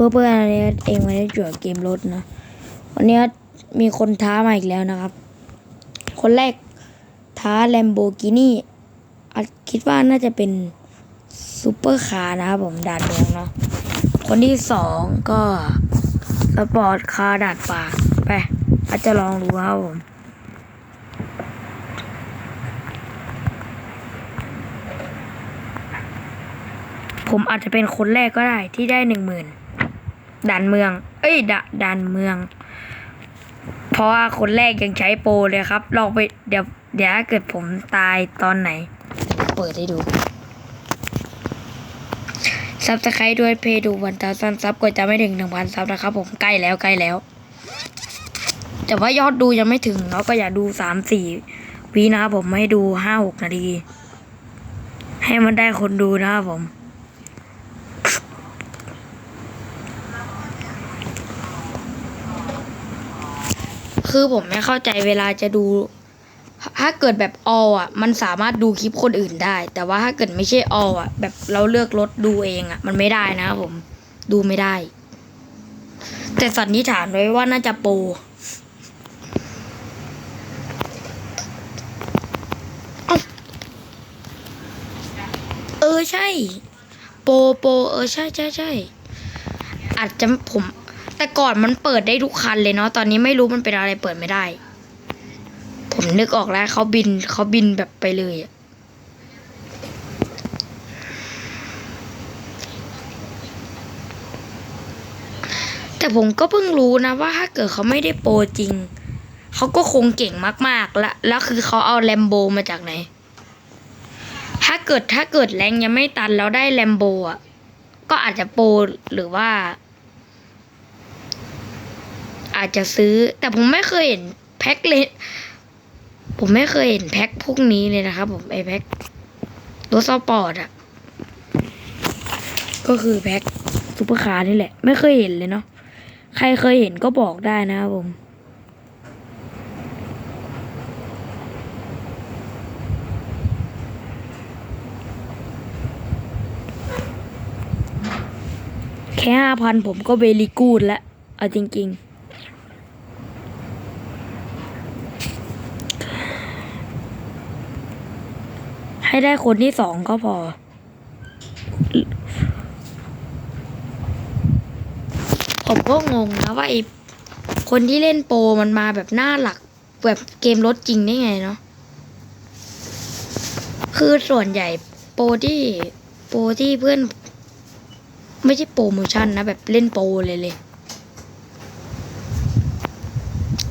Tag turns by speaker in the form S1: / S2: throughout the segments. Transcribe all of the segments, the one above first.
S1: พื่อเพื่อนๆเองไม่ได้จวดเกมรถนะวันนี้มีคนท้ามาอีกแล้วนะครับ คนแรกท้าแลมโบกินี่คิดว่าน่าจะเป็นซูเปอร์คาร์นะครับผมดาดเมืองเนาะคนที่สองก็สปอร์ตคาร์ดาดป่าไปอาจจะลองดูครับผมผมอาจจะเป็นคนแรกก็ได้ที่ได้หนึ่งหมื่น ด่านเมือง เอ้ยดด่านเมือง เพราะว่าคนแรกยังใช้โปรเลยครับ ลองไปเดี๋ยวเดี๋ยวเกิดผมตายตอนไหน เปิดให้ดูซับสไครต์ด้วยเพย์ดูวันตาซันซับก็จะไม่ถึงหนึ่งพันซับนะครับ ผมใกล้แล้วใกล้แล้ว แต่ว่ายอดดูยังไม่ถึงเนาะก็อย่าดูสามสี่วินะครับผมไม่ให้ดูห้าหกนาทีให้มันได้คนดูนะครับผม คือผมไม่เข้าใจเวลาจะดู ถ้าเกิดแบบออะ มันสามารถดูคลิปคนอื่นได้ แต่ว่าถ้าเกิดไม่ใช่ออะ แบบเราเลือกรถดูเองอะ มันไม่ได้นะครับผมดูไม่ได้ แต่สันนิษฐานไว้ว่าน่าจะโปรเอ้เออใช่ โปโปเออใช่ใช่ใช่อาจจะผม แต่ก่อนมันเปิดได้ทุกคันเลยเนาะตอนนี้ไม่รู้มันเป็นอะไรเปิดไม่ได้ ผมนึกออกแล้วเขาบินเขาบินแบบไปเลยอะแต่ผมก็เพิ่งรู้นะว่าถ้าเกิดเขาไม่ได้โปรจริง เขาก็คงเก่งมากๆ แล้วแล้วคือเขาเอาแลมโบมาจากไหน ถ้าเกิดถ้าเกิดแรงยังไม่ตันแล้วได้แลมโบอะ ก็อาจจะโปรหรือว่า อาจจะซื้อ แต่ผมไม่เคยเห็นแพ็คเลยผมไม่เคยเห็นแพ็คพวกนี้เลยนะครับ ผมไอแพ็ครถสปอร์ตอะ ก็คือแพ็คซุปเปอร์คาร์นี่แหละ ไม่เคยเห็นเลยเนาะใครเคยเห็นก็บอกได้นะครับผมแค่ห้าพันผมก็เวลีกูดแล้ว เอาจริง ๆ ให้ได้คนที่สองก็พอ ผมก็งงนะว่าไอ้คนที่เล่นโปรมันมาแบบหน้าหลัก แบบเกมรถจริงได้ไงเนาะคือส่วนใหญ่โปรที่โปรที่เพื่อน ไม่ใช่โปรโมชั่นนะ แบบเล่นโปรเลยเลย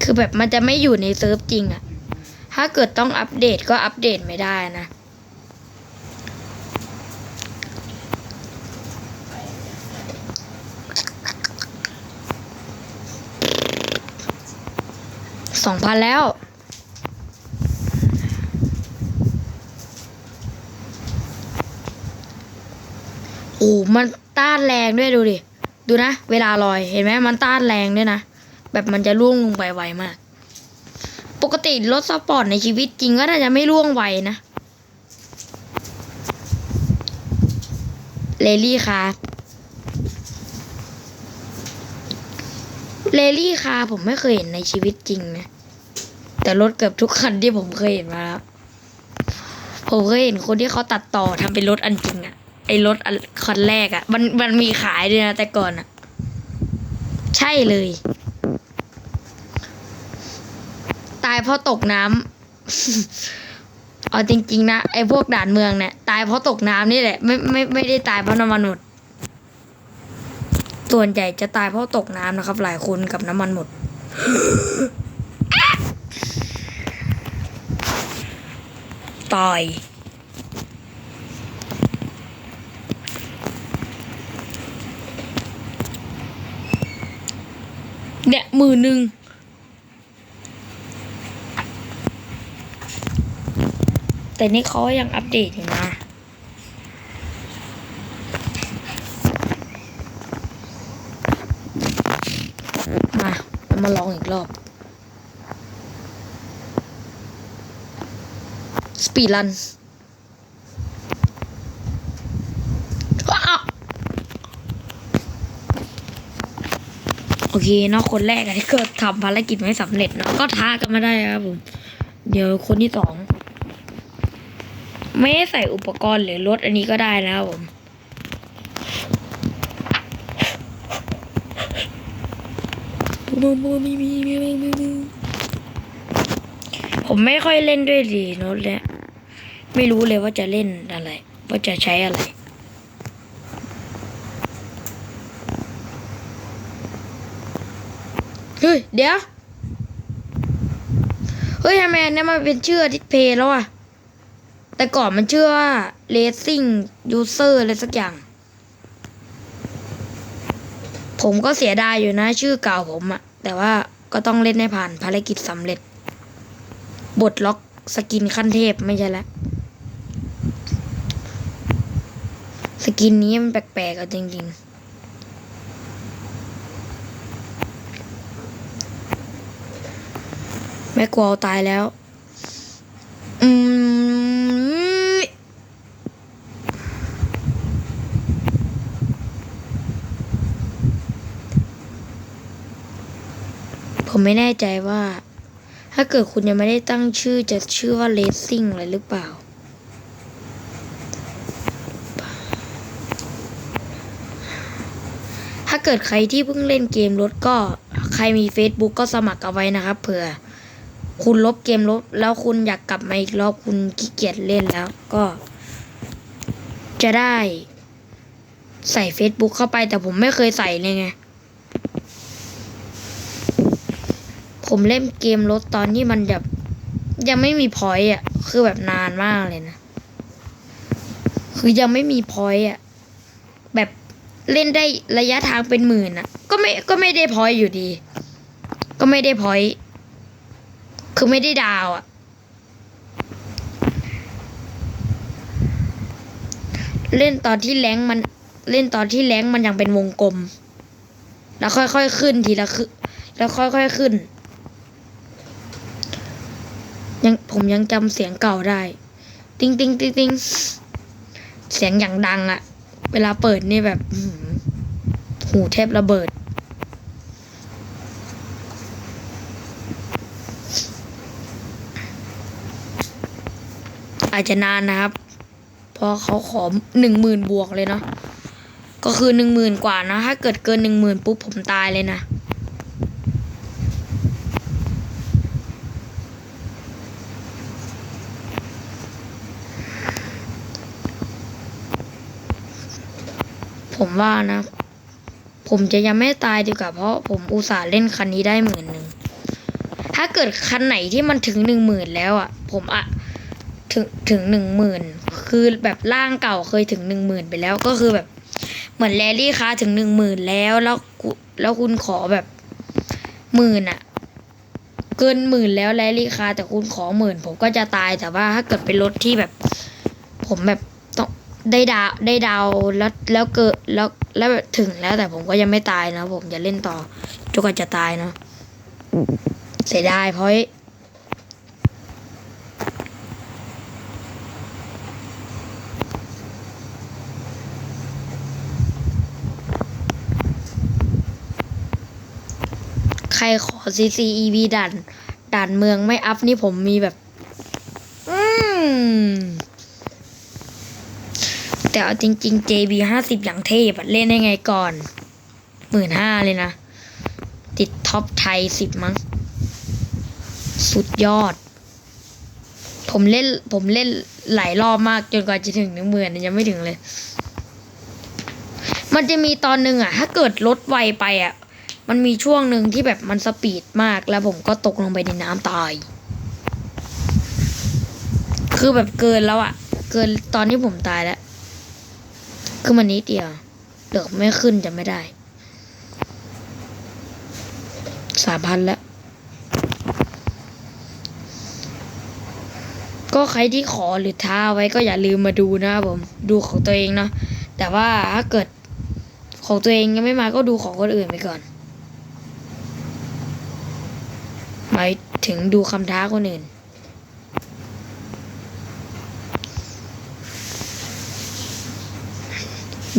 S1: คือแบบมันจะไม่อยู่ในเซิร์ฟจริงอะถ้าเกิดต้องอัปเดตก็อัปเดตไม่ได้นะ สองพันแล้ว โอ้มันต้านแรงด้วยดูดิ ดูนะ เวลาลอยเห็นไหมมันต้านแรงด้วยนะ แบบมันจะล่วงลงไปไวมาก ปกติรถสปอร์ตในชีวิตจริงก็น่าจะไม่ล่วงไวนะเลลี่คาเลลี่คาผมไม่เคยเห็นในชีวิตจริงนะ แต่รถเกือบทุกคันที่ผมเคยเห็นมาแล้วผมเคยเห็นคนที่เขาตัดต่อทำเป็นรถอันจริงอะไอรถอคันแรกอะมันมันมีขายด้วยนะแต่ก่อนอะใช่เลย ตายเพราะตกน้ำเอาจริง ๆ นะไอพวกด่านเมืองเนี่ยตายเพราะตกน้ำนี่แหละไม่ไม่ไม่ได้ตายเพราะน้ำมันหมดส่วนใหญ่จะตายเพราะตกน้ำนะครับ หลายคนกับน้ำมันหมด ตาย เนี่ยมือหนึ่งแต่นี่เขายังอัปเดตอยู่นะ มาเรามาลองอีกรอบ ส ปีดรันเคเนาะคนแรกอะที่เกิดทำภารกิจไม่สำเร็จเนาะก็ท้ากันมาได้ครับผม เดี๋ยวคนที่สองไม่ใส่อุปกรณ์หรือรถอันนี้ก็ได้นะครับผมผมไม่ค่อยเล่นด้วยดีโน้ตแล้ว ไม่รู้เลยว่าจะเล่นอะไร ว่าจะใช้อะไร เฮ้ย เดี๋ยว เฮ้ยทำไมอันนี้มันเป็นชื่อทิศเพย์แล้วอะแต่ก่อนมันชื่อว่า Racing User อะไรสักอย่าง ผมก็เสียดายอยู่นะ ชื่อเก่าผมอะแต่ว่าก็ต้องเล่นให้ผ่านภารกิจสำเร็จ บทล็อกสกินขั้นเทพไม่ใช่และ ส กินนี้มันแปลกๆอะจริงๆแม่กลัวตายแล้ว อืม ผมไม่แน่ใจว่า ถ้าเกิดคุณยังไม่ได้ตั้งชื่อจะชื่อว่าเลสซิ่งอะไรหรือเปล่า ถ้า เกิดใครที่เพิ่งเล่นเกมรถก็ใครมี Facebook ก็สมัครเอาไว้นะครับเผื่อ คุณลบเกมลบ แล้วคุณอยากกลับมาอีกรอบคุณขี้เกียจเล่นแล้วก็ จะได้ใส่ Facebook เข้าไปแต่ผมไม่เคยใส่เลยไง ผมเล่นเกมรถตอนที่มันแบบยังไม่มีพอยต์อะ คือแบบนานมากเลยนะ คือยังไม่มีพอยต์อะ เล่นได้ระยะทางเป็นหมื่นอะก็ไม่ก็ไม่ได้พอยอยู่ดี ก็ไม่ได้พอยคือไม่ได้ดาวอะเล่นตอนที่แรงมันเล่นตอนที่แรงมันยังเป็นวงกลม แล้วค่อยๆขึ้นทีละคือแล้วค่อยๆขึ้น ยังผมยังจำเสียงเก่าได้ ติ้งติ้งติ้งติ้งเสียงอย่างดังอะ เวลาเปิดนี่แบบหูแทบระเบิด อาจจะนานนะครับเพราะเขาขอหนึ่งหมื่นบวกเลยเนาะก็คือหนึ่งหมื่นกว่านะ ถ้าเกิดเกินหนึ่งหมื่นปุ๊บผมตายเลยนะ ผมว่านะ ผมจะยังไม่ตายดีกว่าเพราะผมอุตส่าห์เล่นคันนี้ได้หมื่นหนึ่งถ้าเกิดคันไหนที่มันถึงหนึ่งหมื่นแล้วอะ่ะ ผมอะถึงถึงหนึ่งหมื่นคือแบบร่างเก่าเคยถึงหนึ่งหมื่นไปแล้วก็คือแบบ เหมือนแรลลี่ค้าถึงหนึ่งหมื่นแล้วแล้วแล้วคุณขอแบบหมื่นอะเกินหมื่นแล้วแรลลี่ค้าแต่คุณขอหมื่นผมก็จะตายแต่ว่าถ้าเกิดเป็นรถที่แบบ ผมแบบ ได้ดาวได้ดาวแล้วแล้วเกิดแล้วแล้วถึงแล้วแต่ผมก็ยังไม่ตายนะผมจะเล่นต่อจนกว่าจะตายเนาะเสียดายเพราะใครขอ CCEV ด่านด่านเมืองไม่อัพนี่ผมมีแบบ อืม แต่เอาจริงๆ JB ห้าสิบอย่างเทพเล่นได้ไงก่อนหมื่นห้าเลยนะ ติดท็อปไทยสิบมั้ง สุดยอด ผมเล่นผมเล่นหลายรอบมากจนกว่าจะถึงหนึ่งหมื่นยังไม่ถึงเลย มันจะมีตอนหนึ่งอะถ้าเกิดลดไวไปอะมันมีช่วงหนึ่งที่แบบมันสปีดมากแล้วผมก็ตกลงไปในน้ำตาย คือแบบเกินแล้วอะเกินตอนที่ผมตายแล้ว คือมันนิดเดียวเดือกไม่ขึ้นจะไม่ได้สามพันแล้ว ก็ใครที่ขอหรือท้าไว้ก็อย่าลืมมาดูนะครับผม ดูของตัวเองเนาะแต่ว่าถ้าเกิดของตัวเองยังไม่มาก็ดูของคนอื่นไปก่อนหมายถึงดูคำท้าคนอื่น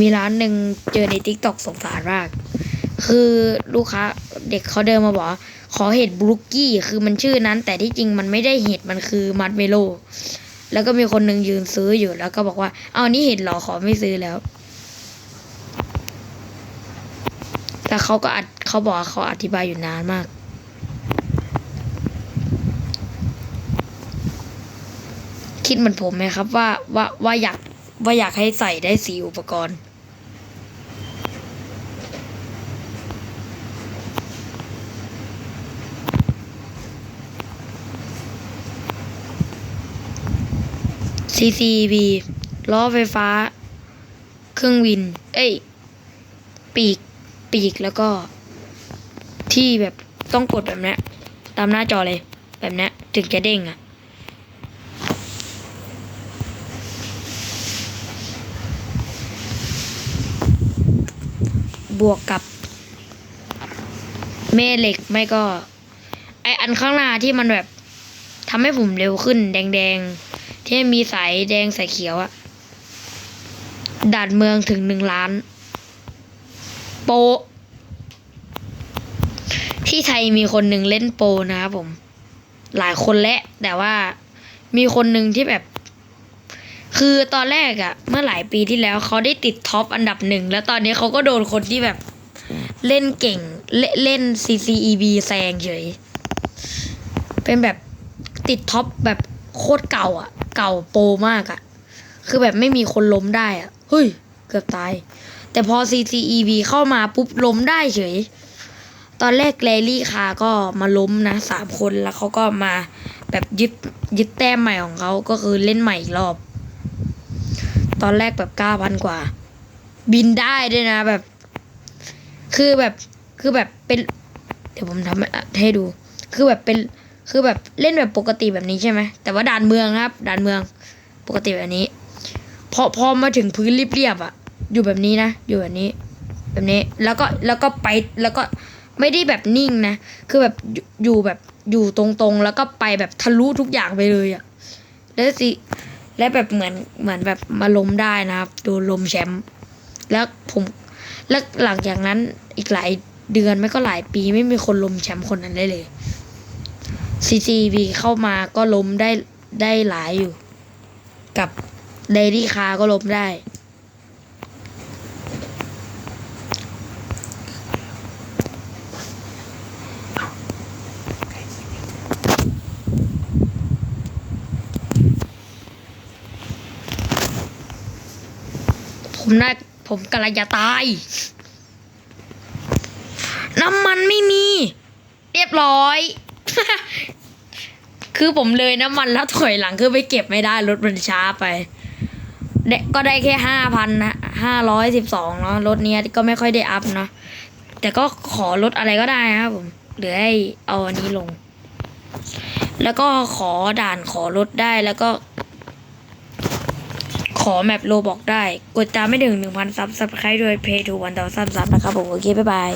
S1: มีร้านหนึ่งเจอในทิกตอกสงสารมาก คือลูกค้าเด็กเขาเดินมาบอกขอเห็ดบลูกี้คือมันชื่อนั้น แต่ที่จริงมันไม่ได้เห็ดมันคือมัดเมโล แล้วก็มีคนหนึ่งยืนซื้ออยู่แล้วก็บอกว่าเอานี่เห็ดเหรอขอไม่ซื้อแล้วแต่เขาก็อัดเขาบอกเขาอธิบายอยู่นานมาก คิดเหมือนผมไหมครับว่าว่าว่าอยากว่าอยากให้ใส่ได้สีอุปกรณ์ CCB ล้อไฟฟ้า เครื่องบิน เอ้ย ปีก ปีกแล้วก็ ที่แบบต้องกดแบบนี้ตามหน้าจอเลย แบบนี้ถึงจะเด้งอะ่ะบวกกับแม่เหล็กไม่ก็ ไออันข้างหน้าที่มันแบบทำให้ผมเร็วขึ้น แดงๆ ที่มีสายแดงสายเขียวอะด่านเมืองถึงหนึ่งล้าน โป ที่ไทยมีคนหนึ่งเล่นโปรนะครับผม หลายคนและ แต่ว่ามีคนหนึ่งที่แบบ คือตอนแรกอะเมื่อหลายปีที่แล้วเขาได้ติดท็อปอันดับหนึ่ง แล้วตอนนี้เขาก็โดนคนที่แบบเล่นเก่ง เล่นเล่น CCEB แซงเฉย เป็นแบบติดท็อปแบบ โคตรเก่าอะเก่าโปรมากอะคือแบบไม่มีคนล้มได้อะเฮ้ย เกือบตาย แต่พอ CCEB เข้ามาปุ๊บล้มได้เฉย ตอนแรกแรลลี่คาก็มาล้มนะสามคนแล้วเขาก็มาแบบยึดยึดแต้มใหม่ของเขาก็คือเล่นใหม่อีกรอบ ตอนแรกแบบเก้าพันกว่า บินได้ด้วยนะแบบ คือแบบคือแบบเป็น เดี๋ยวผมทำให้ดู คือแบบเป็น คือแบบเล่นแบบปกติแบบนี้ใช่ไหมแต่ว่าด่านเมืองครับ ด่านเมืองปกติแบบนี้ พอพอมาถึงพื้นเรียบๆอะ อยู่แบบนี้นะ อยู่แบบนี้ แบบนี้แล้วก็แล้วก็ไปแล้วก็ไม่ได้แบบนิ่งนะ คือแบบอยู่แบบอยู่ตรงๆ แล้วก็ไปแบบทะลุทุกอย่างไปเลยอะแล้วสิและแบบเหมือนเหมือนแบบมาล้มได้นะครับโดนลมแชมป์แล้วผมแล้วหลังจากนั้นอีกหลายเดือนไม่ก็หลายปีไม่มีคนล้มแชมป์คนนั้นได้เลย CCB เข้ามาก็ล้มได้ได้หลายอยู่ กับเดลี่คาก็ล้มได้ ผมน่าผมกำลังจะตาย น้ำมันไม่มี เรียบร้อย คือผมเลยน้ำมันแล้วถอยหลังคือไปเก็บไม่ได้รถมันช้าไปได้ก็ได้แค่ห้าพันนะห้าร้อยสิบสองเนาะรถเนี้ยก็ไม่ค่อยได้อัพเนาะแต่ก็ขอลดอะไรก็ได้ครับผมหรือให้เอาอันนี้ลง แล้วก็ขอด่านขอลดได้แล้วก็ ขอแมปโลบอกได้ กดตามไม่ถึงหนึ่งพันซับสไครต์ด้วยเพย์ทูวันต่อซับซับนะครับผมโอเค บ๊ายบาย